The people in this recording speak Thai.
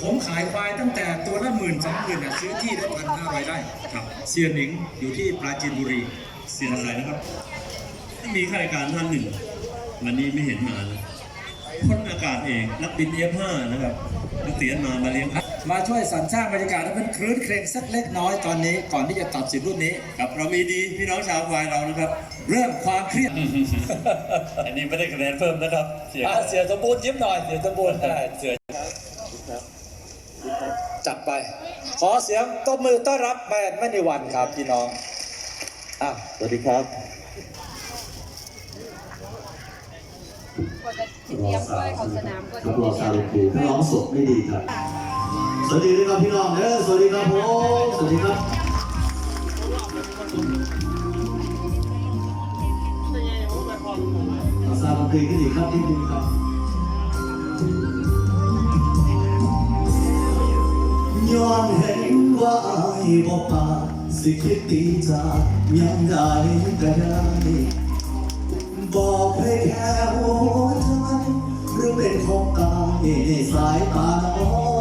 ผมขายควายตั้งแต่ตัวละหมื่นสองหมื่นอะซื้อที่ได้พันห้าร้อยไร่ครับเซียหนิงอยู่ที่ปราจีนบุรีเสียอะไรนะครับ มีข้าราชการท่านหนึ่ง วันนี้ไม่เห็นมาเลยพ้นอากาศเองนักบิน F5 นะครับนักเรียนมามาเลี้ยงมาช่วยสรรสร้างบรรยากาศให้มันคลื้นเครงสักเล็กน้อยตอนนี้ ก่อนที่จะตัดสินรุ่นนี้ครับเรามีดีพี่น้องชาวควายเรานะครับ เรื่องความเครียดอันนี้ไม่ได้คะแนนเพิ่มนะครับ เสียเสียสมบูรณ์ยิ้มหน่อยเสียสมบูรณ์ได้เสีย จัดไป ขอเสียงตบมือต้อนรับแบรนด์มณีวันครับพี่น้องอะสวัสดีครับรอสามก็ครับรอซาลูคูถ้าร้องสดไม่ดีครับ สวัสดีครับพี่น้องเด้อสวัสดีครับผมสวัสดีครับเอาซาลูคูขึ้นอีกครับนิดนึงครับ ย้อนเห็นว่าอายบ่ปาสิคิดตีจากยังได้ก็ได้บอกให้แค่หัวใจหรือเป็นของกายสายตาน้อง